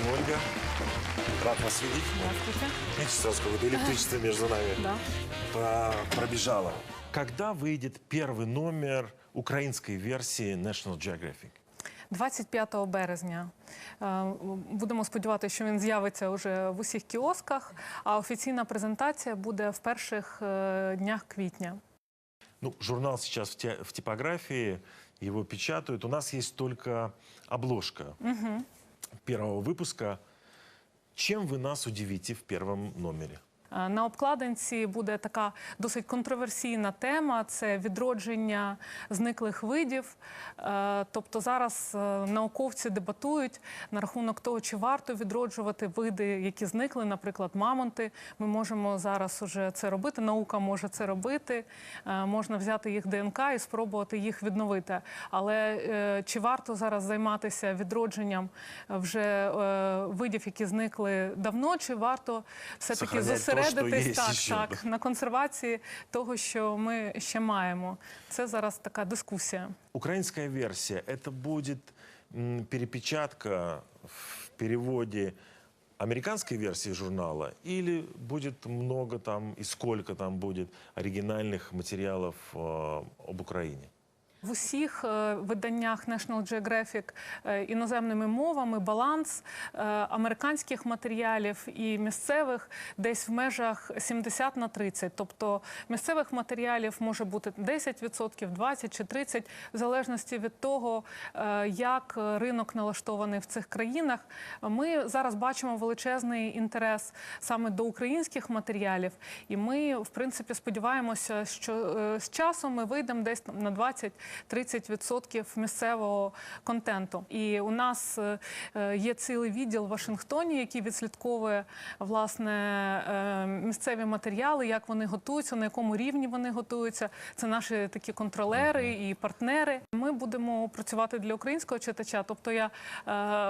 Здравствуйте, Ольга. Рад вас видеть. Здравствуйте. Видите, сразу какое-то электричество между нами Да. Про- пробежало. Когда выйдет первый номер украинской версии National Geographic? 25 березня. Е, Будемо сподіватися, що він з'явиться вже в усіх кіосках, а офіційна презентація буде в перших е, днях квітня. Ну, журнал сейчас в, те- в типографии, его печатают. У нас есть только обложка Первого выпуска. Чем вы нас удивите в первом номере? Е, На обкладинці буде така досить контроверсійна тема: це відродження зниклих видів. Е, Тобто зараз е, науковці дебатують на рахунок того, чи варто відроджувати види, які зникли, наприклад, мамонти. Ми можемо зараз уже це робити. Наука може це робити. Можна взяти їх ДНК і спробувати їх відновити. Але чи варто зараз займатися відродженням вже видів, які зникли давно, чи варто все таки то, зосередитись що є так, ще, так, на консервації того, що ми ще маємо. Це зараз така дискусія. Украинская версия – это будет м, перепечатка в переводе американской версии журнала или будет много там и сколько там будет оригинальных материалов э, об Украине? в усіх е, виданнях National Geographic е, іноземними мовами баланс е, американських матеріалів і місцевих десь в межах 70 на 30. Тобто місцевих матеріалів може бути 10%, 20% чи 30%, в залежності від того, як ринок налаштований в цих країнах. Ми зараз бачимо величезний інтерес саме до українських матеріалів, і ми, в принципі, сподіваємося, що з часом ми вийдемо десь на 20%. 30% місцевого контенту. І у нас е, є цілий відділ в Вашингтоні, який відслідковує власне е, місцеві матеріали, як вони готуються, на якому рівні вони готуються. Це наші такі контролери і партнери. Ми будемо працювати для українського читача. Тобто, я е,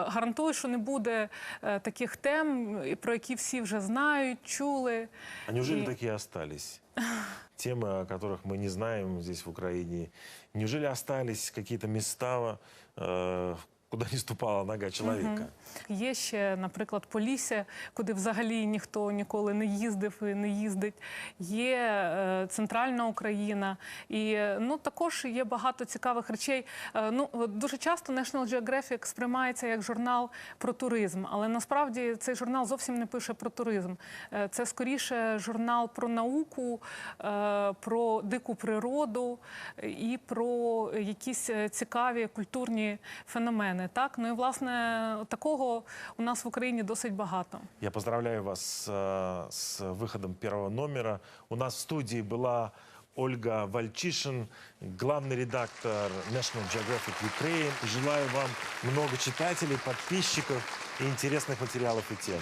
гарантую, що не буде таких тем, про які всі вже знають, чули. А неужели і... такі остались? Темы, о которых мы не знаем здесь, в Украине. Неужели остались какие-то места, э, куда не ступала нога человека? Є ще, наприклад, Полісся, куди взагалі ніхто ніколи не їздив і не їздить. Є е, центральна Україна, і ну також є багато цікавих речей. Е, ну дуже часто National Geographic сприймається як журнал про туризм, але насправді цей журнал зовсім не пише про туризм. Е, це скоріше журнал про науку, е, про дику природу і про якісь е, цікаві культурні феномени. Так, ну і власне такого у нас в Україні досить багато. Я поздравляю вас э, с выходом первого номера. У нас в студии была Ольга Вальчишин, главный редактор National Geographic Ukraine. Желаю вам много читателей, подписчиков и интересных материалов и тем.